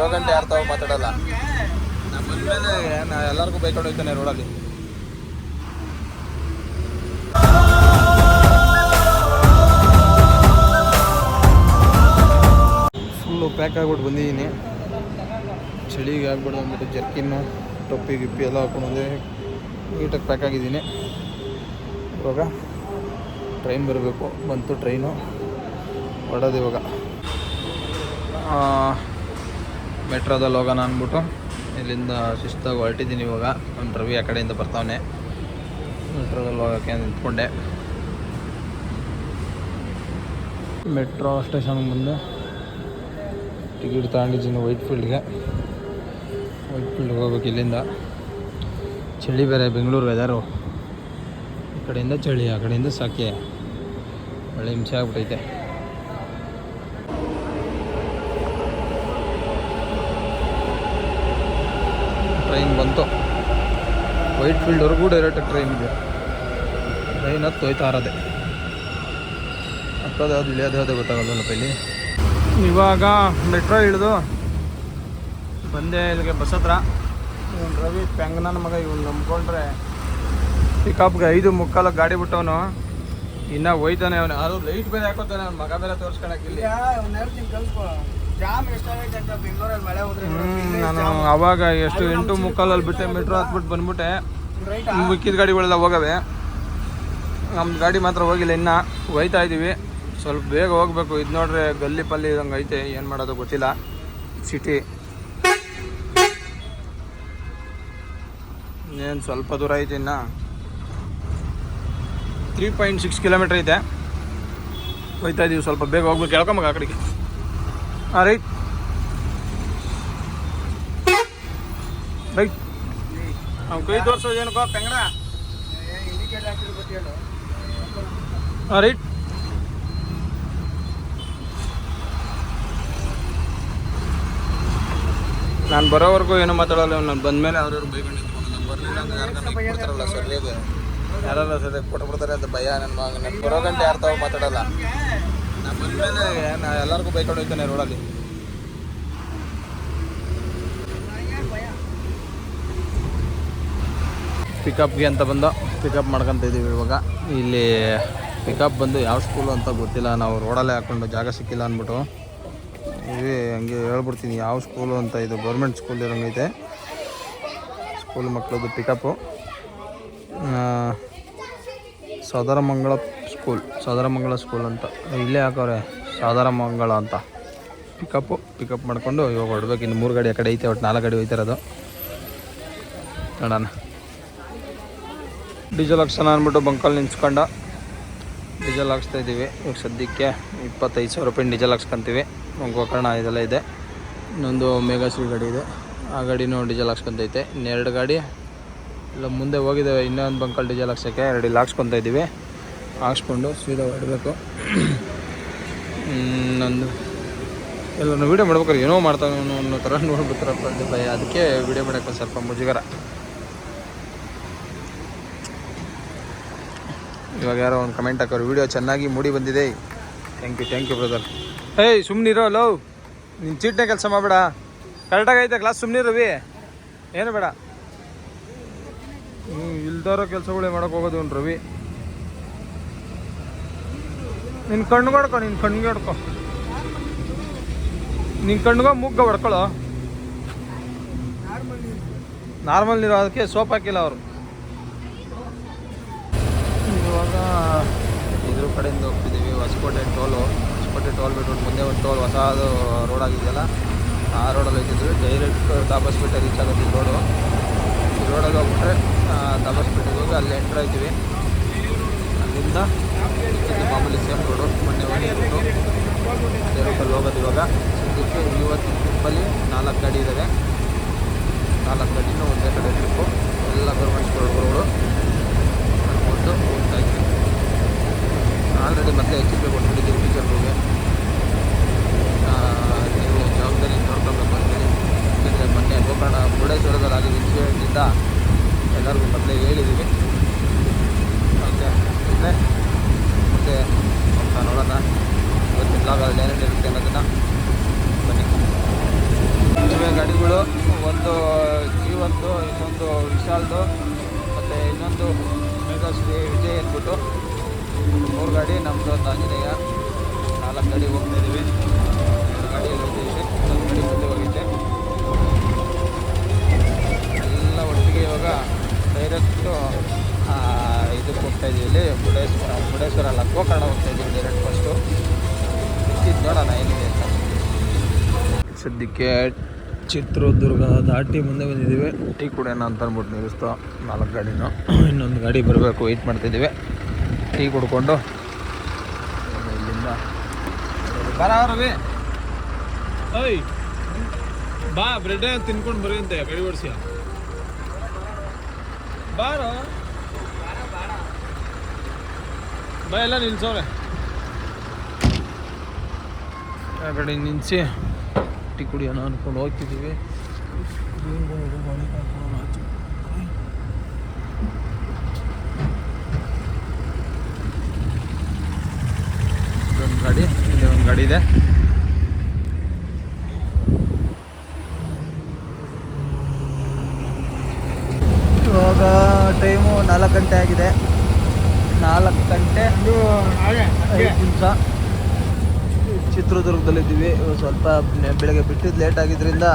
ಬರೋ ಗಂಟೆ ಯಾರು ತಾವು ಮಾತಾಡಲ್ಲ. ನಾನು ನಾ ಎಲ್ಲರಿಗೂ ಬೈಕೊಂಡು ಹೋಗ್ತಾನೆ ರೋಡಲ್ಲಿ. ಫುಲ್ಲು ಪ್ಯಾಕ್ ಆಗ್ಬಿಟ್ಟು ಬಂದಿದ್ದೀನಿ. ಚಳಿಗೆ ಆಗ್ಬಿಡ್ದು ಅಂದ್ಬಿಟ್ಟು ಜರ್ಕಿನ್ನು, ಟೊಪ್ಪಿ, ಗಿಪ್ಪಿ ಎಲ್ಲ ಹಾಕೊಂಡು ಬಂದೆ. ನೀಟಾಗಿ ಪ್ಯಾಕ್ ಆಗಿದ್ದೀನಿ. ಇವಾಗ ಟ್ರೈನ್ ಬರಬೇಕು. ಬಂತು ಟ್ರೈನು ಹೊಡೋದು ಇವಾಗ. ಮೆಟ್ರೋದಲ್ಲಿ ಹೋಗೋಣ ಅಂದ್ಬಿಟ್ಟು ಇಲ್ಲಿಂದ ಶಿಸ್ತಾಗಿ ಹೊರಟಿದ್ದೀನಿ ಇವಾಗ. ನಮ್ಮ ರವಿ ಆ ಕಡೆಯಿಂದ ಬರ್ತಾವನೆ. ಮೆಟ್ರೋದಲ್ಲಿ ಹೋಗೋಕ್ಕೆ ನಿಂತ್ಕೊಂಡೆ. ಮೆಟ್ರೋ ಸ್ಟೇಷನ್ ಮುಂದೆ ಟಿಕೆಟ್ ತಗೊಂಡಿದ್ದೀನಿ ವೈಟ್ ಫೀಲ್ಡ್ಗೆ ವೈಟ್ ಫೀಲ್ಡ್ಗೆ ಹೋಗ್ಬೇಕು ಇಲ್ಲಿಂದ. ಚಳಿ ಬೇರೆ, ಬೆಂಗಳೂರು ವೆದರು ಈ ಕಡೆಯಿಂದ ಚಳಿ, ಆ ಕಡೆಯಿಂದ ಸಾಕೆ. ಒಳ್ಳೆ ಹಿಂಸೆ ಆಗ್ಬಿಟ್ಟೈತೆ ಟ್ರೈನ್ ಬಂತು ವೈಟ್ ಫೀಲ್ಡ್ವರೆಗೂ ಡೈರೆಕ್ಟ್ ಟ್ರೈನ್ ಇದೆ. ಟ್ರೈನ್ ಹತ್ತು ಹೋಯ್ತಾ ಇರೋದೆ ಹತ್ತೋದು ಯಾವ್ದು ಇಳಿಯೋದು ಯಾವ್ದು ಗೊತ್ತಾಗಲ್ಲಪ್ಪ ಇಲ್ಲಿ ಇವಾಗ ಮೆಟ್ರೋ ಇಳಿದು ಬಂದೆ ಇಲ್ಲಿಗೆ ಬಸ್ ಹತ್ರ. ಇವನು ರವಿ ಪೆಂಗನ ಮಗ ಇವ್ನು ನಂಬ್ಕೊಂಡ್ರೆ ಪಿಕಪ್ಗೆ ಐದು ಮುಕ್ಕಾಲು ಗಾಡಿ ಬಿಟ್ಟವನು. ಇನ್ನ ಹೋಯ್ತಾನೆ ಅವನು. ಅದು ಲೈಟ್ ಬೇರೆ ಹಾಕೋತಾನೆ ಅವ್ನ. ಮಗ ಬೇರೆ ತೋರಿಸ್ಕೊಳಕ್ಕೆ ಇಲ್ಲಿ. ನಾನು ಅವಾಗ ಎಷ್ಟು ಎಂಟು ಮುಕ್ಕಾಲಲ್ಲಿ ಬಿಟ್ಟೆ ಮೆಟ್ರೋ ಹತ್ಬಿಟ್ಟು ಬಂದ್ಬಿಟ್ಟೆ. ಮುಕ್ಕಿದ ಗಾಡಿಗಳೆಲ್ಲ ಹೋಗವೆ. ನಮ್ಮ ಗಾಡಿ ಮಾತ್ರ ಹೋಗಿಲ್ಲ ಇನ್ನ. ಹೋಯ್ತಾ ಇದ್ದೀವಿ ಸ್ವಲ್ಪ ಬೇಗ ಹೋಗ್ಬೇಕು. ಇದು ನೋಡ್ರೆ ಗಲ್ಲಿ ಪಲ್ಲಿ ಇದಂಗೆ ಐತೆ. ಏನು ಮಾಡೋದು ಗೊತ್ತಿಲ್ಲ. ಸಿಟಿ ಏನು ಸ್ವಲ್ಪ ದೂರ ಐತೆ ಇನ್ನ. ತ್ರೀ ಪಾಯಿಂಟ್ ಸಿಕ್ಸ್ ಕಿಲೋಮೀಟ್ರ್ ಐತೆ. ಹೋಯ್ತಾ ಇದೀವಿ. ಸ್ವಲ್ಪ ಬೇಗ ಹೋಗ್ಬೇಕು. ಹೇಳ್ಕೊಂಬ ಆ ಕಡೆಗೆ. ರೈಟ್ ರೈಟ್ ಅವ್ನು ಕೈ ತೋರಿಸೋದು ಏನಕ್ಕೋ ಪೆಂಗಡ ಹಾಂ ರೈಟ್ ನಾನು ಬರೋವರೆಗೂ ಏನು ಮಾತಾಡಲ್ಲ ನಾನು ಬಂದಮೇಲೆ ಅವ್ರವ್ರು ಬೈಕೊಂಡು ನಾನು ಬರಲಿಲ್ಲ ಅಂದ್ರೆ ಯಾರು ಕೊಡ್ತಾರಲ್ಲ ಸರಿಯಾಗಿ ಯಾರಲ್ಲ ಸರಿಯಾಗಿ ಕೊಟ್ಬಿಡ್ತಾರೆ ಅಂತ ಭಯ. ನನ್ನ ಮಗ ನಾನು ಬರೋ ಗಂಟೆ ಯಾರು ತಾವು ಮಾತಾಡಲ್ಲ. ನಾ ಎಲ್ಲರಿಗೂ ಬೈಕೊಂಡು ಹೋಗ್ತಾನೆ ರೋಡಲ್ಲಿ. ಪಿಕಪ್ಗೆ ಅಂತ ಬಂದು ಪಿಕಪ್ ಮಾಡ್ಕೊತ ಇದ್ದೀವಿ ಇವಾಗ. ಇಲ್ಲಿ ಪಿಕಪ್ ಬಂದು ಯಾವ ಸ್ಕೂಲು ಅಂತ ಗೊತ್ತಿಲ್ಲ. ನಾವು ರೋಡಲ್ಲೇ ಹಾಕ್ಕೊಂಡು ಜಾಗ ಸಿಕ್ಕಿಲ್ಲ ಅಂದ್ಬಿಟ್ಟು. ಇವೇ, ಹಂಗೆ ಹೇಳ್ಬಿಡ್ತೀನಿ, ಯಾವ ಸ್ಕೂಲು ಅಂತ ಇದು ಗೌರ್ಮೆಂಟ್ ಸ್ಕೂಲ್ ಇರೋಂಗೈತೆ. ಸ್ಕೂಲ್ ಮಕ್ಕಳದ್ದು pickup Sadaramangala school Sadaramangala school ಅಂತ. ಇಲ್ಲೇ ಹಾಕವ್ರೆ ಸದರಮಂಗಳ ಅಂತ. ಪಿಕಪ್ಪು ಪಿಕಪ್ ಮಾಡಿಕೊಂಡು ಇವಾಗ ಹೊಡ್ಬೇಕು. ಇನ್ನು ಮೂರು ಗಾಡಿ ಆ ಕಡೆ ಐತೆ, ಒಟ್ಟು ನಾಲ್ಕು ಗಾಡಿ ಹೋಯ್ತಿರೋದು ನೋಡೋಣ. ಡೀಸೆಲ್ ಹಾಕ್ಸೋಣ ಅಂದ್ಬಿಟ್ಟು ಬಂಕಲ್ಲಿ ನಿಂತ್ಕೊಂಡು. ಡೀಸೆಲ್ ಹಾಕ್ಸ್ತಾ ಇದ್ದೀವಿ. ಇವಾಗ ಸದ್ಯಕ್ಕೆ ಇಪ್ಪತ್ತೈದು ಸಾವಿರ ರೂಪಾಯಿ ಡೀಸೆಲ್ ಹಾಕ್ಸ್ಕೊಂತೀವಿ. ಗೋಕರ್ಣ ಇದೆಲ್ಲ ಇದೆ. ಇನ್ನೊಂದು ಮೇಘಾಶ್ರೀ ಗಾಡಿ ಇದೆ. ಆ ಗಾಡಿನೂ ಡೀಸೆಲ್ ಹಾಕ್ಸ್ಕೊಂತೈತೆ. ಇನ್ನೆರಡು ಗಾಡಿ ಇಲ್ಲ ಮುಂದೆ ಹೋಗಿದ್ದಾವೆ ಇನ್ನೊಂದು ಬಂಕಲ್ ಡೀಸೆಲ್ ಹಾಕ್ಸೋಕ್ಕೆ ಎರಡು ಇಲ್ಲಿ, ಹಾಕ್ಸ್ಕೊತಾ ಇದ್ದೀವಿ. ಹಾಕ್ಸ್ಕೊಂಡು ಸೀದಾ ಹೊಡಬೇಕು ನಂದು. ಎಲ್ಲ ವೀಡಿಯೋ ಮಾಡ್ಬೇಕಾರೆ ಏನೋ ಮಾಡ್ತಾನೆ ಅನ್ನೋ ಥರ ನೋಡ್ಬಿಡ್ತಾರಪ್ಪ ಭಯ ಅದಕ್ಕೆ ವೀಡಿಯೋ ಮಾಡೋಕ್ಕೆ ಸ್ವಲ್ಪ ಮುಜುಗರ. ಇವಾಗ ಯಾರೋ ಒಂದು ಕಮೆಂಟ್ ಹಾಕೋರು ವೀಡಿಯೋ ಚೆನ್ನಾಗಿ ಮೂಡಿ ಬಂದಿದೆ. Thank you thank you brother ಏಯ್ ಸುಮ್ಮನಿರೋ ಲವ್ ನಿನ್ನ ಚೀಟ್ನೇ ಕೆಲಸ ಮಾಡಬೇಡ. ಕರೆಕ್ಟಾಗಿ ಐತೆ ಕ್ಲಾಸ್ ಸುಮ್ಮನೆ ರವಿ ಏನು ಬೇಡ. ಹ್ಞೂ ಇಲ್ದಾರೋ ಕೆಲಸಗಳೇ ಮಾಡೋಕೆ ಹೋಗೋದು ರವಿ. ನಿನ್ನ ಕಣ್ಣು ಹೊಡ್ಕೊ, ನಿನ್ ಕಣ್ಣಿಗೆ ಹೊಡ್ಕೊ. ನಿನ್ ಕಣ್ಣಿಗೆ ಮುಗ್ಗ ಹೊಡ್ಕೊಳ್ಳೋ ನಾರ್ಮಲ್ ನೀರು ಅದಕ್ಕೆ ಸೋಪ್ ಹಾಕಿಲ್ಲ ಅವರು. ಇವಾಗ ಇದ್ರ ಕಡೆಯಿಂದ ಹೋಗ್ತಿದ್ದೀವಿ ಹೊಸಕೋಟೆ ಟೋಲು ಹೊಸಕೋಟೆ ಟೋಲ್ ಬಿಟ್ಬಿಟ್ಟು ಮುಂದೆ ಒಂದು ಟೋಲ್ ಹೊಸದು ರೋಡ್ ಆಗಿದೆಯಲ್ಲ, ಆ ರೋಡಲ್ಲಿ ಹೋಗ್ತಿದ್ವಿ. ಡೈರೆಕ್ಟ್ ತಾಪಸ್ಪೇಟೆ ರೀಚ್ ಆಗುತ್ತೆ ಈ ರೋಡು ಈ ರೋಡಲ್ಲಿ ಹೋಗ್ಬಿಟ್ರೆ ತಾಪಸ್ಪೇಟೆಗೆ ಹೋಗಿ ಅಲ್ಲಿ ಎಂಟ್ರ್ ಆಯ್ತೀವಿ. ಅಲ್ಲಿಂದ ಇದು ಮಾಮೂಲಿ ಸೇಮ್ ರೋಡು ಮೊನ್ನೆ ಹೋಗಿದ್ದು ಅದೇ ರೂಟಲ್ಲಿ ಹೋಗೋದು ಇವಾಗ. ಸದ್ಯಕ್ಕೆ ಇವತ್ತು ಟ್ರಿಪ್ಪಲ್ಲಿ ನಾಲ್ಕು ಗಾಡಿ ಇದ್ದಾವೆ. ನಾಲ್ಕು ಗಾಡಿನೂ ಒಂದೇ ಕಡೆ ಟ್ರಿಪ್ಪು ಎಲ್ಲ ಗೌರ್ಮೆಂಟ್ ಸ್ಕೂಲ್ ರೋಡು ನೋಡ್ಕೊಂಡು ಹೋಗ್ತಾ ಇದ್ವಿ ಆಲ್ರೆಡಿ ಮತ್ತೆ ಎಚ್ ಪಿ ಕೊಟ್ಬಿಟ್ಟಿದ್ದೀವಿ ಟೀಚರ್ಗಳಿಗೆ ನೀವು ಜವಾಬ್ದಾರಿ ನೋಡ್ಕೊಬೇಕು ಅಂತೇಳಿ ಯಾಕಂದರೆ ಮೊನ್ನೆ ಗೋಕರ್ಣ ಮುರುಡೇಶ್ವರದಲ್ಲಿ ಆಗಿದ್ದ ಇನ್ಸಿಡೆಂಟಿಂದ ಎಲ್ಲರಿಗೂ ಮೊದಲೇ ಹೇಳಿದ್ದೀವಿ ಓಕೆ ಇಲ್ಲೇ ಮತ್ತೆ ಹೋಗ್ತಾ ನೋಡೋಣ ಇವತ್ತಿನ ಬ್ಲಾಗಲ್ಲಿ ಏನೇನು ಇರುತ್ತೆ ಅನ್ನೋದನ್ನು ಬನ್ನಿ ಗಾಡಿಗಳು ಒಂದು ಇನ್ನೊಂದು ವಿಶಾಲ್ದು, ಮತ್ತು ಇನ್ನೊಂದು ಮೆಗಾಶ್ರೀ ವಿಜಯ್ ಅಂದ್ಬಿಟ್ಟು ಮೂರು ಗಾಡಿ ನಮ್ಮದು ಒಂದು ಆಂಜನೇಯ. ನಾಲ್ಕು ಗಾಡಿ ಹೋಗ್ತಾ ಇದ್ದೀವಿ. ಎರಡು ಗಾಡಿ ಒಂದು ಗಾಡಿ ಮುಂದೆ ಹೋಗಿದ್ದೆ. ಎಲ್ಲ ಒಟ್ಟಿಗೆ ಇವಾಗ ಡೈರೆಕ್ಟು ಇದಕ್ಕೆ ಹೋಗ್ತಾ ಇದ್ದೀವಿ ಇಲ್ಲಿ. ಮುರುಡೇಶ್ವರ ಮುರುಡೇಶ್ವರ ಅಲ್ಲ ಗೋಕರ್ಣ ಹೋಗ್ತಾ ಇದ್ದೀವಿ ಡೈರೆಕ್ಟ್ ಫಸ್ಟು ಸಿಕ್ಕಿದ್ದು ನೋಡೋಣ ಏನಿದೆ ಅಂತ. ಸದ್ಯಕ್ಕೆ ಚಿತ್ರದುರ್ಗ ದಾಟಿ ಮುಂದೆ ಬಂದಿದ್ದೀವಿ. ಟೀ ಕುಡಿಯೋಣ ಅಂತ ಅಂದ್ಬಿಟ್ಟು ನಿಲ್ಲಿಸ್ತಾ ನಾಲ್ಕು ಗಾಡಿನೂ. ಇನ್ನೊಂದು ಗಾಡಿ ಬರಬೇಕು ವೆಯ್ಟ್ ಮಾಡ್ತಿದ್ದೀವಿ. ಟೀ ಕುಡ್ಕೊಂಡು. ಇಲ್ಲಿಂದ ಬರ ರವಿ. ಓಯ್ ಬಾ ಬ್ರೆಡ್ ತಿನ್ಕೊಂಡು ಬರೀ ಅಂತ ಗಾಡಿ ಓಡಿಸಿ ಬಾರೋ ಬಾ ಎಲ್ಲ ನಿಲ್ಸವ್ರೆ ಆ ಕಡೆ ನಿಲ್ಲಿಸಿ ಟೀ ಕುಡಿಯೋಣ ಅಂದ್ಕೊಂಡು ಹೋಗ್ತಿದ್ದೀವಿ. ಗಾಡಿ ಇಲ್ಲಿ ಒಂದು ಗಾಡಿ ಇದೆ ಇವಾಗ ಟೈಮು ನಾಲ್ಕು ಗಂಟೆ ಆಗಿದೆ ನಾಲ್ಕು ಗಂಟೆ ಐದು ನಿಮಿಷ ಚಿತ್ರದುರ್ಗದಲ್ಲಿದ್ದೀವಿ ಇವಾಗ ಸ್ವಲ್ಪ ನೆ- ಬೆಳಗ್ಗೆ ಬಿಟ್ಟಿದ್ದು ಲೇಟ್ ಆಗಿದ್ದರಿಂದ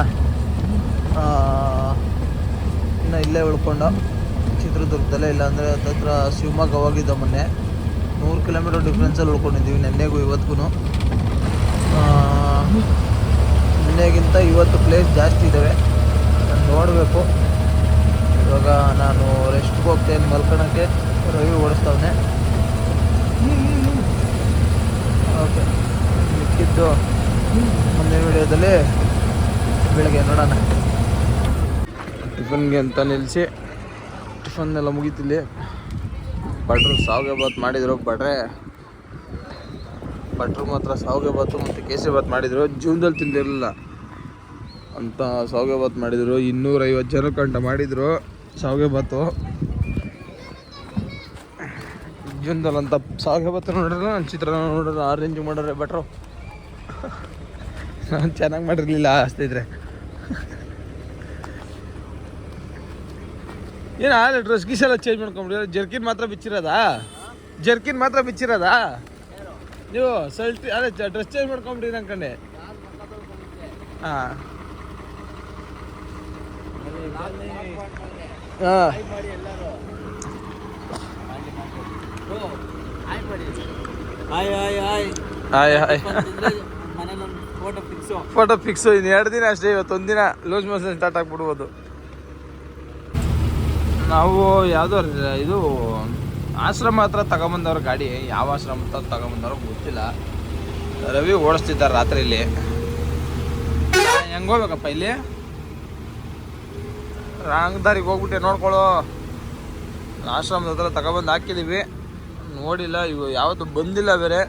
ಇನ್ನು ಇಲ್ಲೇ ಉಳ್ಕೊಂಡು. ಚಿತ್ರದುರ್ಗದಲ್ಲೇ ಇಲ್ಲಾಂದರೆ ಹತ್ರ ಶಿವಮೊಗ್ಗ ಹೋಗಿದ್ದ ಮೊನ್ನೆ. ನೂರು ಕಿಲೋಮೀಟರ್ ಡಿಫ್ರೆನ್ಸಲ್ಲಿ ಉಳ್ಕೊಂಡಿದ್ದೀವಿ ನೆನ್ನೆಗೂ ಇವತ್ತಿಗೂ ನೆನ್ನೆಗಿಂತ ಇವತ್ತು ಪ್ಲೇಸ್ ಜಾಸ್ತಿ ಇದ್ದಾವೆ ನಾನು ನೋಡಬೇಕು. ಇವಾಗ ನಾನು ರೆಸ್ಟ್ಗೆ ಹೋಗ್ತೇನೆ ಮಲ್ಕೊಳಕ್ಕೆ ರವಿ ಓಡಿಸ್ತಾವನೆ. ಓಕೆ. ಮಿಕ್ಕಿದ್ದು ಮುಂದಿನ ವಿಡಿಯೋದಲ್ಲಿ ಬೆಳಗ್ಗೆ ನೋಡೋಣ. ಟಿಫನ್ಗೆ ಅಂತ ನಿಲ್ಲಿಸಿ ಟಿಫನ್ನೆಲ್ಲ ಮುಗೀತಿಲ್ಲಿ. ಭಟ್ರು ಸಾವಿಗೆ ಬಾತ್ ಮಾಡಿದರು ಬಟ್ರೆ ಭಟ್ರು ಮಾತ್ರ ಸಾವಿಗೆ ಬಾತು ಮತ್ತು ಕೇಸರಿ ಬಾತ್ ಮಾಡಿದರು. ಜೀವನದಲ್ಲಿ ತಿಂದಿರಲಿಲ್ಲ. ಅಂತ ಸಾವಿಗೆ ಬಾತ್ ಮಾಡಿದರು. ಇನ್ನೂರೈವತ್ತು ಜನ ಕಂಟ ಮಾಡಿದರು ಸಾವಿಗೆ ಬಾತು ಜೀವನದಲ್ಲಿ ಅಂತ ಸಾವಿಗೆ ಬಾತು ನೋಡ್ರೆ ನಾನು ಚಿತ್ರಾನ್ನ ನೋಡ್ರೆ ಆರೆಂಜ್ ಮಾಡೋರೆ ಭಟ್ರು. ನಾನು ಚೆನ್ನಾಗಿ ಮಾಡಿರಲಿಲ್ಲ ಅಷ್ಟಿದ್ರೆ ಏನು ಆಲೆ ಡ್ರೆಸ್ ಗೀಸ್ ಎಲ್ಲ ಚೇಂಜ್ ಮಾಡ್ಕೊಂಬಿಡಿ ಜರ್ಕಿನ್ ಮಾತ್ರ ಬಿಚ್ಚಿರೋದಾ? ಜರ್ಕಿನ್ ಮಾತ್ರ ಬಿಚ್ಚಿರೋದಾ? ನೀವು ಸಲ್ಟಿ ಅದೇ ಡ್ರೆಸ್ ಚೇಂಜ್ ಮಾಡ್ಕೊಂಬಿಡಿ ಅನ್ಕಂಡೆ ಹಾಂ. ಹಾಂ. Hi hi hi hi hi photo fix ಇನ್ನು ಎರಡು ದಿನ ಅಷ್ಟೇ, ಇವತ್ತು ದಿನ ಲೂಸ್ ಮೋಷನ್ ಸ್ಟಾರ್ಟ್ ಆಗಿಬಿಡ್ಬೋದು. ನಾವು ಯಾವುದೋ ಇದು ಆಶ್ರಮ ಹತ್ರ ತಗೊಂಬಂದವ್ರ ಗಾಡಿ, ಯಾವ ಆಶ್ರಮ ಹತ್ರ ತಗೊಂಬಂದವ್ರು ಗೊತ್ತಿಲ್ಲ. ರವಿ ಓಡಿಸ್ತಿದ್ದಾರೆ ಇಲ್ಲಿ ಹೆಂಗೆ ಹೋಗ್ಬೇಕಪ್ಪ ಇಲ್ಲಿ? ರಾಂಗ್ ದಾರಿಗೆ ಹೋಗ್ಬಿಟ್ಟೆ, ನೋಡ್ಕೊಳ್ಳೋ. ಆಶ್ರಮದ ಹತ್ರ ತಗೊಂಬಂದು ಹಾಕಿದ್ದೀವಿ ನೋಡಿಲ್ಲ, ಇವು ಯಾವತ್ತು ಬಂದಿಲ್ಲ ಬೇರೆ.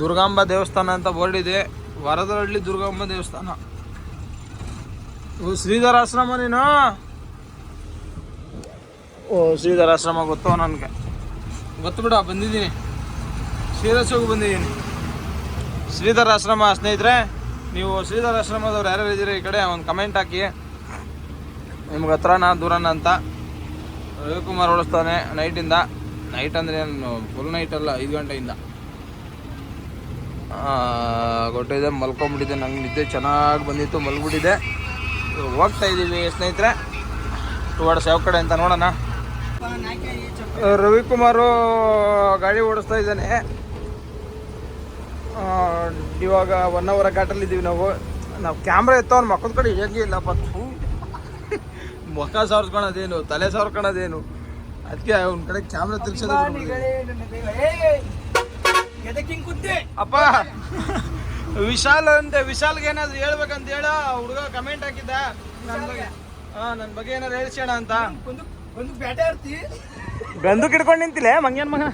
ದುರ್ಗಾಂಬ ದೇವಸ್ಥಾನ ಅಂತ ಬೋರ್ಡ್ ಇದೆ. ವರದಹಳ್ಳಿ ದುರ್ಗಮ್ಮ ದೇವಸ್ಥಾನ. ಓ ಶ್ರೀಧರ ಆಶ್ರಮ ನೀನು ಓ ಶ್ರೀಧರ ಆಶ್ರಮ ಗೊತ್ತೋ ನನಗೆ. ಗೊತ್ತು ಬಿಡ ಬಂದಿದ್ದೀನಿ. ಶ್ರೀರಸೋಗಿ ಬಂದಿದ್ದೀನಿ. ಶ್ರೀಧರ ಆಶ್ರಮ ಸ್ನೇಹಿತರೆ, ನೀವು ಶ್ರೀಧರ ಆಶ್ರಮದವ್ರು ಯಾರ್ಯಾರು ಇದ್ದೀರಿ ಈ ಕಡೆ ಒಂದು ಕಮೆಂಟ್ ಹಾಕಿ. ನಿಮ್ಗೆ ಹತ್ರನಾ, ದೂರನ ಅಂತ. ರವಿಕುಮಾರ್ ಓಡಿಸ್ತಾನೆ ನೈಟಿಂದ. ನೈಟ್ ಅಂದರೆ ಫುಲ್ ನೈಟ್ ಅಲ್ಲ, ಐದು ಗಂಟೆಯಿಂದ. ಕೊಟ್ಟಿದೆ ಮಲ್ಕೊಂಬಿಟ್ಟಿದ್ದೆ. ನಂಗೆ ನಿದ್ದೆ ಚೆನ್ನಾಗಿ ಬಂದಿತ್ತು ಮಲ್ಬಿಟ್ಟಿದೆ ಹೋಗ್ತಾ ಇದ್ದೀವಿ ಸ್ನೇಹಿತರೆ. ಟುವರ್ಡ್ಸ್ ಯಾವ ಕಡೆ ಅಂತ ನೋಡೋಣ. ರವಿಕುಮಾರು ಗಾಡಿ ಓಡಿಸ್ತಾ ಇದ್ದಾನೆ. ಇವಾಗ ಒನ್ ಅವರ್ ಘಾಟಲ್ಲಿದ್ದೀವಿ ನಾವು. ನಾವು ಕ್ಯಾಮ್ರಾ ಇತ್ತು ಅವ್ನು ಮಕ್ಕಳ ಕಡೆ ಹೇಗೆ ಇಲ್ಲಪ್ಪ. ಮುಖ ಸಾರ್ಸ್ಕೊಳೋದೇನು, ತಲೆ ಸಾರ್ಕೊಳೋದೇನು ಅದಕ್ಕೆ ಅವ್ನ ಕಡೆ ಕ್ಯಾಮ್ರಾ ತಿರ್ಸೋದು ಅಪ್ಪ ವಿಶಾಲ್ ಅಂತೆ ವಿಶಾಲ್ಗೆ ಏನಾದ್ರು ಹೇಳ್ಬೇಕಂತ ಹೇಳ ಹುಡುಗ ಕಮೆಂಟ್ ಹಾಕಿದ್ದ. ನನ್ನ ಬಗ್ಗೆ ಹಾ ನನ್ನ ಬಗ್ಗೆ ಏನಾದ್ರು ಹೇಳ್ಸೋಣ ಅಂತ. ಒಂದು ಆಡ್ತಿ? ಬೆಂದು ಕಿಡ್ಕೊಂಡು ನಿಂತಿಲ್ಲ ಮಂಗ್ಯನ್ ಮಗ?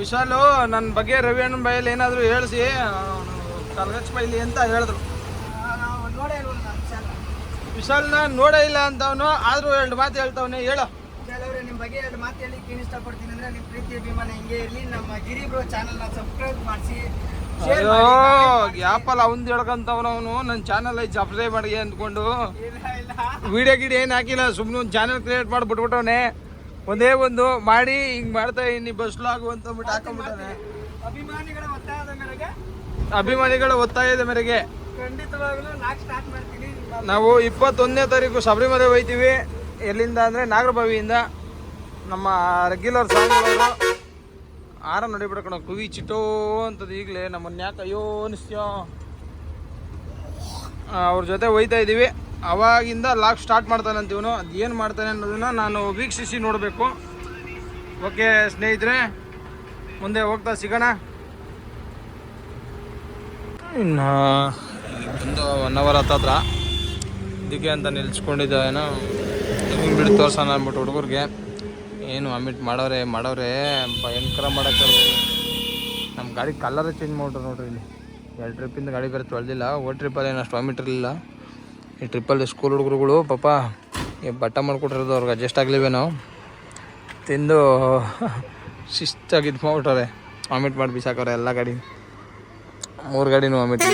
ವಿಶಾಲ್ ನನ್ನ ಬಗ್ಗೆ ರವಿ ಅಣ್ಣನ ಬೈಯಲ್ಲಿ ಏನಾದ್ರು ಹೇಳಿಸಿ ಕಲಗಚ್ ಬೈಲಿ ಅಂತ ಹೇಳಿದ್ರು. ನಾನು ವಿಶಾಲ್ ವಿಶಾಲ್ನ. ನೋಡೇ ಇಲ್ಲ ಅಂತವನು ಆದ್ರೂ ಎರಡು ಮಾತು ಹೇಳ್ತಾವನೆ ಹೇಳು. ಬಗ್ಗೆ ಎರಡು ಮಾತು ಹೇಳಿಕ್ಕೆ ಏನು ಇಷ್ಟಪಡ್ತೀನಿ ಅಂದ್ರೆ ನಿಮ್ಮ ಪ್ರೀತಿ ಅಭಿಮಾನ ಹಿಂಗೆ ಇರಲಿ. ನಮ್ಮ ಗಿರಿ ಬ್ರೋ ಚಾನಲ್ನ ಸಬ್ಸ್ಕ್ರೈಬ್ ಮಾಡಿಸಿ ಅಯ್ಯೋ. ಗ್ಯಾಪಲ್ಲಿ ಅವಂದು ಹೇಳ್ಕೊಂತವನವನು ನನ್ನ ಚಾನಲ್ ಐತಿ ಸಬ್ಸ್ಕ್ರೈಬ್ ಮಾಡಿ ಅಂದ್ಕೊಂಡು. ವಿಡಿಯೋ ಗಿಡಿಯೋ ಏನು ಹಾಕಿಲ್ಲ ಸುಮ್ಮನೆ ಒಂದು ಚಾನಲ್ ಕ್ರಿಯೇಟ್ ಮಾಡಿ ಬಿಟ್ಬಿಟ್ಟವನೆ ಒಂದೇ ಒಂದು ಮಾಡಿ ಹಿಂಗೆ ಮಾಡ್ತಾ ಇನ್ನಿ ಬಸ್ ಲಾಗು ಅಂತ ಅಂದ್ಬಿಟ್ಟು ಹಾಕೊಂಡ್ಬಿಟ್ಟಾನೆ ಅಭಿಮಾನಿಗಳ ಒತ್ತಾಯದ ಮೇರೆಗೆ. ಅಭಿಮಾನಿಗಳ ಒತ್ತಾಯದ ಮೇರೆಗೆ. ಖಂಡಿತವಾಗ್ಲೂ ನಾಕ್ ಸ್ಟಾರ್ಟ್ ಮಾಡ್ತೀನಿ. ನಾವು ಇಪ್ಪತ್ತೊಂದನೇ ತಾರೀಕು ಶಬರಿಮಲೆ ಹೋಯ್ತೀವಿ. ಎಲ್ಲಿಂದ ಅಂದರೆ ನಾಗರಬಾವಿಯಿಂದ. ನಮ್ಮ ರೆಗ್ಯುಲರ್ ಸಾಂಗ್ಗಳವರು ಆರ ನಡಿಬಿಡ್ಕಣ ಕುವಿ ಚಿಟೋ ಅಂತದ್ದು ಈಗಲೇ ನಮ್ಮನ್ನ ಯಾಕೆ ಅಯ್ಯೋ ಅನಿಸ್ತೀಯೋ. ಅವ್ರ ಜೊತೆ ಒಯ್ತಾ ಇದ್ದೀವಿ ಅವಾಗಿಂದ ಲಾಕ್ ಸ್ಟಾರ್ಟ್ ಮಾಡ್ತಾನೆ ಅಂತೀವನು ಅದು ಏನು ಮಾಡ್ತಾನೆ ಅನ್ನೋದನ್ನ ನಾನು ವೀಕ್ಷಿಸಿ ನೋಡಬೇಕು. ಓಕೆ, ಸ್ನೇಹಿತರೆ, ಮುಂದೆ ಹೋಗ್ತಾ ಸಿಗೋಣ. ಇನ್ನು ಒಂದು ಒನ್ ಅವರ್ ಹತ್ತತ್ರ. ಇದಕ್ಕೆ ಅಂತ ನಿಲ್ಸ್ಕೊಂಡಿದ್ದ ಏನೋ. ಬಿಡು ತೋರ್ಸೋಣ ಅಂದ್ಬಿಟ್ಟು ಹುಡುಗರಿಗೆ. ಏನು ಅಮಿಟ್ ಮಾಡೋರೆ ಮಾಡೋರೆ ಭಯಂಕರ ಮಾಡೋಕ್ಕೆ ನಮ್ಮ ಗಾಡಿ ಕಲರ್ ಚೇಂಜ್ ಮಾಡ್ರಿ ನೋಡ್ರಿ ಇಲ್ಲಿ. ಎರಡು ಟ್ರಿಪ್ಪಿಂದ ಗಾಡಿ ಬೇರೆ ತೊಳೆದಿಲ್ಲ. ಓ ಟ್ರಿಪ್ಪಲ್ಲಿ ಏನು ಅಷ್ಟು ವಾಮಿಟ್ ಇರಲಿಲ್ಲ. ಈ ಟ್ರಿಪ್ಪಲ್ಲಿ ಸ್ಕೂಲ್ ಹುಡುಗರುಗಳು, ಪಾಪ, ಈ ಬಟ್ಟ ಮಾಡಿಕೊಟ್ಟಿರೋದು ಅವ್ರಿಗೆ ಅಡ್ಜಸ್ಟ್ ಆಗಲಿವೇನೋ ತಿಂದು ಶಿಸ್ತಾಗಿ ಇದು ಮಾಡ್ಬಿಟ್ಟವ್ರೆ ವಾಮಿಟ್ ಮಾಡಿ ಬಿಸಾಕವ್ರೆ ಎಲ್ಲ ಗಾಡಿ. ಮೂರು ಗಾಡಿನೂ ವಾಮಿಟ್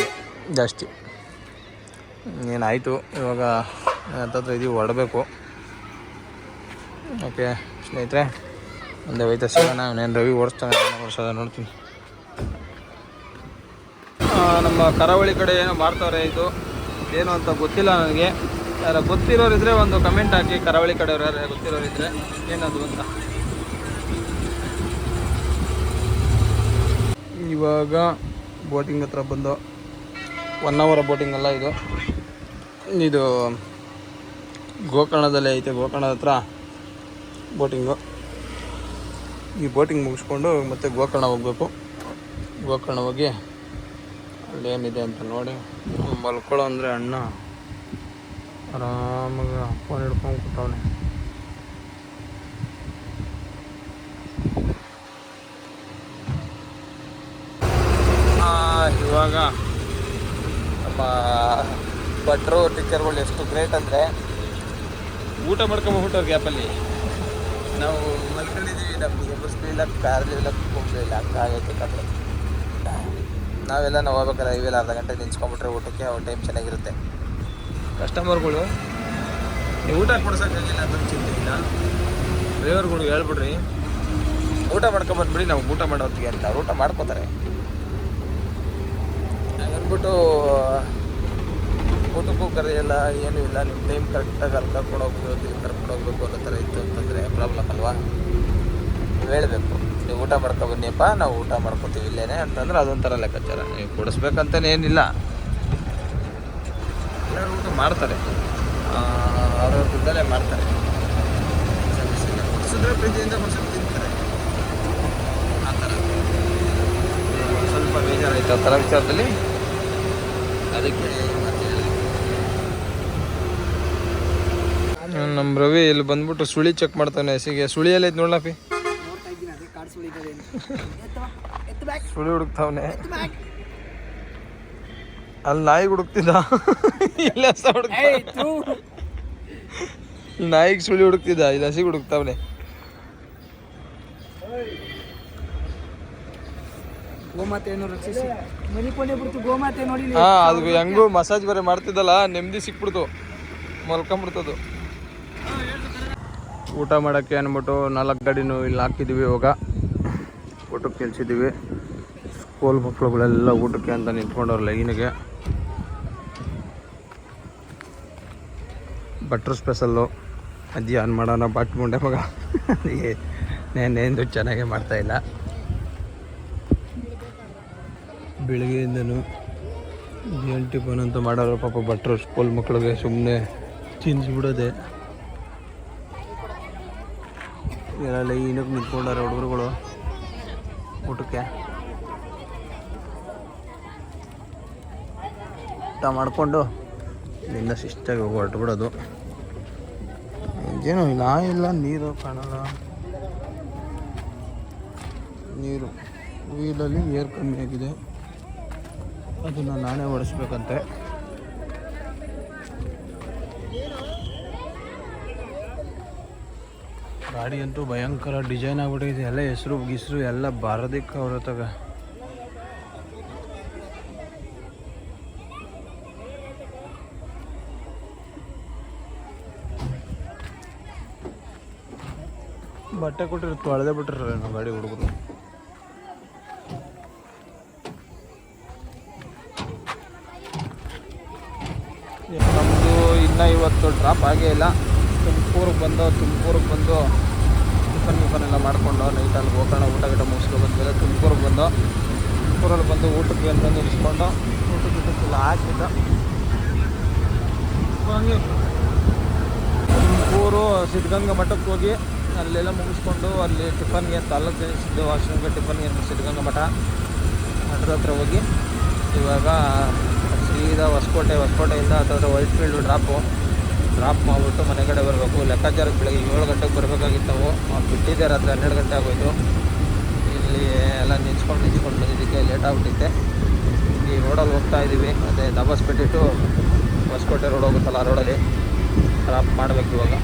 ಜಾಸ್ತಿ. ಏನಾಯಿತು? ಇವಾಗ ಹತ್ತತ್ರ ಇದೀವಿ ಹೊರಡಬೇಕು ಓಕೆ ಸ್ನೇಹಿತರೆ, ಒಂದು ಹೋಯ್ತಾ ಸಿಗೋಣ ಅವನೇನು ರವಿ ಓಡಿಸ್ತಾನೆ ವರ್ಷದ ನೋಡ್ತೀನಿ. ನಮ್ಮ ಕರಾವಳಿ ಕಡೆ ಏನೋ ಮಾಡ್ತಾವ್ರೆ ಇದು? ಏನು ಅಂತ ಗೊತ್ತಿಲ್ಲ ನನಗೆ. ಯಾರ ಗೊತ್ತಿರೋರಿದ್ರೆ ಒಂದು ಕಮೆಂಟ್ ಹಾಕಿ, ಕರಾವಳಿ ಕಡೆಯವ್ರು ಯಾರು ಗೊತ್ತಿರೋರಿದ್ರೆ ಏನದು ಅಂತ. ಇವಾಗ ಬೋಟಿಂಗ್ ಹತ್ರ ಬಂದು ಒನ್ ಅವರ್ ಬೋಟಿಂಗ್ ಅಲ್ಲ ಇದು. ಇದು ಗೋಕರ್ಣದಲ್ಲಿ ಐತೆ, ಗೋಕರ್ಣದ ಹತ್ರ. ಬೋಟಿಂಗು. ಈ ಬೋಟಿಂಗ್ ಮುಗಿಸ್ಕೊಂಡು ಮತ್ತೆ ಗೋಕರ್ಣ ಹೋಗ್ಬೇಕು. ಗೋಕರ್ಣ ಹೋಗಿ ಅಲ್ಲೇನಿದೆ ಅಂತ ನೋಡಿ. ಮಲ್ಕೊಳ್ಳೋ ಅಂದರೆ ಅಣ್ಣ ಆರಾಮಾಗಿ ಫೋನ್ ಹಿಡ್ಕೊಂಡು ಕೂತವನೆ. ಇವಾಗ ನಮ್ಮ ಭಟ್ರು ಟೀಚರ್ಗಳು ಎಷ್ಟು ಗ್ರೇಟ್ ಅಂದರೆ ಊಟ ಮಾಡ್ಕೊಂಬೋಗ್ಬಿಟ್ಟವ್ರು ಗ್ಯಾಪಲ್ಲಿ ನಾವು ಮಲ್ಕೊಂಡಿದ್ದೀವಿ ನಮ್ಗೆ ಎಬ್ಬರಿಸ್ಲಿಲ್ಲ ಕಾರ್ಲಿಲ್ಲ ಕುತ್ಕೊಂಡಿಲ್ಲ ಹಂಗಾಗೈತೆ ಕಥೆ. ನಾವೆಲ್ಲ ನಾವು ಹೋಗ್ಬೇಕಾದ್ರೆ ಹೈವೇಲಿ ಅರ್ಧ ಗಂಟೆ ನಿಂತ್ಕೊಂಡ್ಬಿಟ್ರೆ ಊಟಕ್ಕೆ ಅವ್ರ ಟೈಮ್ ಚೆನ್ನಾಗಿರುತ್ತೆ. ಕಸ್ಟಮರ್ಗಳು ನೀವು ಊಟ ಕೊಡ್ಸೋಕ್ಕಾಗಿಲ್ಲ ಅಂತ ಚಿಂತೆ ಇಲ್ಲ ಡ್ರೈವರ್ಗಳು ಹೇಳ್ಬಿಡ್ರಿ. ಊಟ ಮಾಡ್ಕೊಂಬಂದ್ಬಿಡಿ ನಾವು ಊಟ ಮಾಡೋತ್ತಿಗೆ ಅಂತ. ಅವ್ರು ಊಟ ಮಾಡ್ಕೋತಾರೆ. ಹಂಗನ್ಬಿಟ್ಟು ಊಟಕ್ಕೂ ಕರೆಯಲ್ಲ ಏನೂ ಇಲ್ಲ ನಿಮ್ಮ ಟೈಮ್ ಕರೆಕ್ಟಾಗಿ ಅಲ್ಲಿ ಕರ್ಕೊಂಡು ಹೋಗ್ಬೋದು ಕರ್ಕೊಂಡು ಹೋಗ್ಬೇಕು ಅನ್ನೋ ಥರ ಇತ್ತು ಅಂತಂದರೆ ಪ್ರಾಬ್ಲಮ್ ಅಲ್ವಾ? ಹೇಳಬೇಕು. ನೀವು ಊಟ ಮಾಡ್ಕೊಬನ್ನಿಯಪ್ಪ, ನಾವು ಊಟ ಮಾಡ್ಕೊತೀವಿ ಇಲ್ಲೇನೆ ಅಂತಂದ್ರೆ ಅದೊಂಥರ ಲೆಕ್ಕಾಚಾರ. ನೀವು ಕೊಡಿಸ್ಬೇಕಂತಲೇ ಏನಿಲ್ಲ. ಎಲ್ಲರೂ ಊಟ ಮಾಡ್ತಾರೆ. ಅವ್ರವ್ರ ಮಾಡ್ತಾರೆ. ಕೊಡ್ಸಿದ್ರೆ ಪ್ರೀತಿಯಿಂದ ಕೊಡಿಸಿದ್ರೆ ತಿಂತಾರೆ. ಆ ಥರ. ಸ್ವಲ್ಪ ಬೇಜಾರಾಯಿತು ಆ ಥರ ವಿಚಾರದಲ್ಲಿ. ಅದಕ್ಕೆ ಮತ್ತೆ ನಮ್ಮ ರವಿ ಇಲ್ಲಿ ಬಂದ್ಬಿಟ್ಟು ಸುಳಿ ಚೆಕ್ ಮಾಡ್ತಾನೆ. ಹಸಿಗೆ ಸುಳಿ ಎಲ್ಲ ಐತೆ ನೋಡ್ಲಾಪಿ ಸುಳಿ ಹುಡುಕ್ತಾವನೆ. ಅಲ್ಲಿ ನಾಯಿ ಹುಡುಕ್ತಿದ್ದ? ಇಲ್ಲ ನಾಯಿಗೆ ಸುಳಿ ಹುಡುಕ್ತಿದ್ದ ಇಲ್ಲಿ ಹಸಿಗೆ ಹುಡುಕ್ತಾವನೆ. ಹಾ ಅದು ಹೆಂಗೂ ಮಸಾಜ್ ಬೇರೆ ಮಾಡ್ತಿದ್ದಲ್ಲ ನೆಮ್ಮದಿ ಸಿಕ್ಬಿಡ್ತು. ಮಲ್ಕೊಂಬಿಡ್ತದು. ಊಟ ಮಾಡೋಕ್ಕೆ ಅಂದ್ಬಿಟ್ಟು ನಾಲ್ಕು ಗಾಡಿನೂ ಇಲ್ಲಿ ಹಾಕಿದ್ದೀವಿ ಇವಾಗ. ಊಟಕ್ಕೆ ನಿಲ್ಸಿದ್ದೀವಿ. ಸ್ಕೂಲ್ ಮಕ್ಕಳುಗಳೆಲ್ಲ ಊಟಕ್ಕೆ ಅಂತ ನಿಂತ್ಕೊಂಡವ್ರು ಲೈನಿಗೆ. ಬಟ್ರ್ ಸ್ಪೆಷಲ್ಲು ಅಜ್ಜಿ ಆನ್ ಮಾಡೋಣ ಬಟ್ ಮುಂಡೆ ಮಗ. ನೇನೇಂದು ಚೆನ್ನಾಗೇ ಮಾಡ್ತಾಯಿಲ್ಲ ಬೆಳಗ್ಗೆಯಿಂದನೂ ಎನ್ ಟಿಫನ್ ಅಂತ ಮಾಡೋರು ಪಾಪ ಭಟ್ರು ಸ್ಕೂಲ್ ಮಕ್ಕಳಿಗೆ ಸುಮ್ಮನೆ ತಿನ್ನಿಸ್ಬಿಡೋದೆ ಎಲ್ಲ ಲೈನಕ್ಕೆ ನಿಂತ್ಕೊಂಡಾರೆ ಹುಡುಗರುಗಳು ಊಟಕ್ಕೆ. ಊಟ ಮಾಡಿಕೊಂಡು ಇಲ್ಲಿಂದ ಶಿಷ್ಟಾಗಿ ಹೋಗಿ ಹೊರಟು ಬಿಡೋದು ಏನೋ ಇಲ್ಲ ಇಲ್ಲ, ನೀರು ಕಾಣಲ್ಲ. ನೀರು ವೀಲಲ್ಲಿ ನೀರು ಕಮ್ಮಿ ಆಗಿದೆ. ಅದನ್ನು ನಾನೇ ಓಡಿಸ್ಬೇಕಂತೆ ಗಾಡಿ ಅಂತೂ ಭಯಂಕರ ಡಿಸೈನ್ ಆಗ್ಬಿಟ್ಟಿದೆ. ಎಲ್ಲ ಹೆಸರು, ಗಿಸ್ರು ಎಲ್ಲ ಬಾರದಿಕ್ಕೆ ಅವ್ರ ತಗ ಬಟ್ಟೆ ಕೊಟ್ಟಿರ್ ತೊಳೆದೇ ಬಿಟ್ಟಿರ ನಾವು ಗಾಡಿ ಹುಡುಗರು. ನಮ್ಮದು ಇನ್ನೂ ಇವತ್ತು ಡ್ರಾಪ್ ಆಗೇ ಇಲ್ಲ. ತುಮಕೂರಿಗೆ ಬಂದು ತುಮಕೂರಿಗೆ ಬಂದು ಟಿಫನ್ ಗಿಫನ್ ಎಲ್ಲ ಮಾಡಿಕೊಂಡು ನೈಟಲ್ಲಿ ಹೋಗೋಣ ಊಟ ಗಿಟ ಮುಗಿಸ್ಕೊಂಡು ಬಂದಮೇಲೆ ತುಮಕೂರಿಗೆ ಬಂದು, ತುಮಕೂರಲ್ಲಿ ಬಂದು ಊಟಕ್ಕೆ ಅಂತ ನಿಲ್ಲಿಸ್ಕೊಂಡು ಊಟಕ್ಕೆ ಗಿಟಕ್ಕೆಲ್ಲ ಹಾಕಿದ್ದ ಹಂಗೆ ತುಮಕೂರು ಸಿದ್ಧಗಂಗಾ ಮಠಕ್ಕೆ ಹೋಗಿ ಅಲ್ಲೆಲ್ಲ ಮುಗಿಸ್ಕೊಂಡು ಅಲ್ಲಿ ಟಿಫನ್ಗೆ ತಾಲೂಕು ಜನಿಸಿದ್ದು ವಾಶ್ರೂಮ್ಗೆ ಟಿಫನ್ಗೆ ಸಿದ್ಧಗಂಗಾ ಮಠ ಮಠದ ಹತ್ರ ಹೋಗಿ ಇವಾಗ ಸೀದಾ ಹೊಸಕೋಟೆ, ಹೊಸಕೋಟೆಯಿಂದ ಅಥವಾ ವೈಟ್ ಫೀಲ್ಡು ಡ್ರಾಪು ಡ್ರಾಪ್ ಮಾಡಿಬಿಟ್ಟು ಮನೆ ಕಡೆ ಬರಬೇಕು. ಲೆಕ್ಕಾಚಾರಕ್ಕೆ ಬೆಳಗ್ಗೆ ಏಳು ಗಂಟೆಗೆ ಬರಬೇಕಾಗಿತ್ತು ನಾವು ಅವ್ರು ಬಿಟ್ಟಿದ್ದೆ ರಾತ್ರಿ ಹನ್ನೆರಡು ಗಂಟೆ ಆಗೋಯ್ತು. ಇಲ್ಲಿ ಎಲ್ಲ ನಿಂಚ್ಕೊಂಡು ನಿಂಚ್ಕೊಂಡು ಬಂದಿದ್ದಕ್ಕೆ ಲೇಟ್ ಆಗ್ಬಿಟ್ಟಿತ್ತೆ. ಈ ರೋಡಲ್ಲಿ ಹೋಗ್ತಾ ಇದ್ದೀವಿ ಅದೇ ದಬಾಸ್ ಬಿಟ್ಟಿಟ್ಟು ಹೊಸಕೋಟೆ ರೋಡ್ ಹೋಗುತ್ತಲ್ಲ ಆ ರೋಡಲ್ಲಿ ಡ್ರಾಪ್ ಮಾಡಬೇಕು ಇವಾಗ.